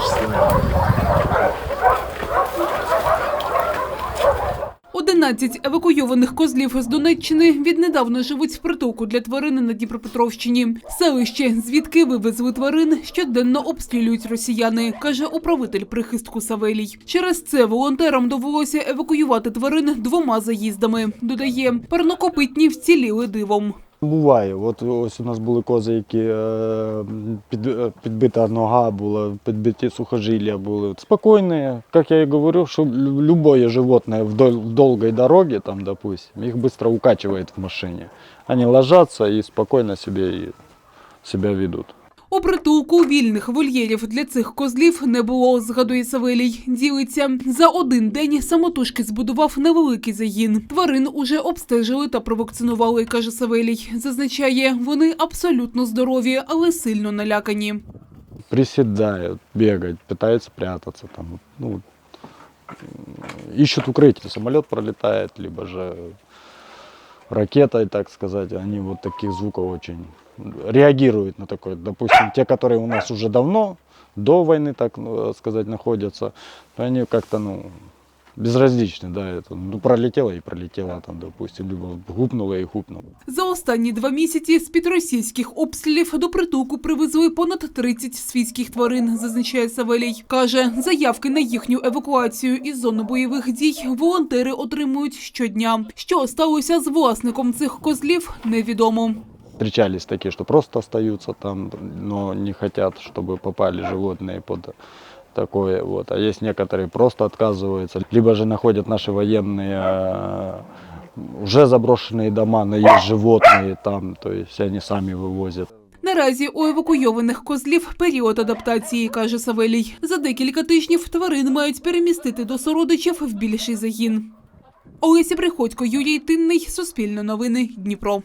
частина. 11 евакуйованих козлів з Донеччини віднедавна живуть в притулку для тварин на Дніпропетровщині. Селище, звідки вивезли тварин, щоденно обстрілюють росіяни, каже управитель прихистку Савелій. Через це волонтерам довелося евакуювати тварин двома заїздами. Додає, парнокопитні вціліли дивом. Буває. От ось у нас були кози, які е, під, е, підбита нога була, підбиті сухожилля були. Спокійні, як я і говорю, що любое животное в, довгій дорогі, там, допустим, їх швидко укачує в машине. Они ложатся и спокойно себе, ведуть. себя ведут. У притулку вільних вольєрів для цих козлів не було, згадує Савелій. Ділиться. За один день самотужки збудував невеликий загін. Тварин уже обстежили та провакцинували, каже Савелій. Зазначає, вони абсолютно здорові, але сильно налякані. Приседают, бегают, пытаются прятаться. Там, ну, ищут укрытие. Самолет пролетает, либо же ракетой, так сказать. Они вот таких звуков очень реагируют на такое. Допустим, те, которые у нас уже давно, до войны, так ну, сказать, находятся, то они как-то, ну, безразличны, да, это, ну, пролетело и пролетело, там, допустим, либо гупнуло и гупнуло. За останні два місяці з-під російських обстрілів до притулку привезли понад 30 свійських тварин, зазначає Савелій. Каже, заявки на їхню евакуацію із зони бойових дій волонтери отримують щодня. Що сталося з власником цих козлів, невідомо. Встречались такие, что просто остаются там, но не хотят, чтобы попали животные под такое. Вот. А есть некоторые просто отказываются, либо же находят наши военные э, уже заброшенные дома, но есть животные там, то есть они сами вывозят. Наразі у евакуйованих козлів період адаптації, каже Савелій. За декілька тижнів тварин мають перемістити до сородичів в більший загін. Олеся Приходько, Юрій Тинний, Суспільне новини, Дніпро.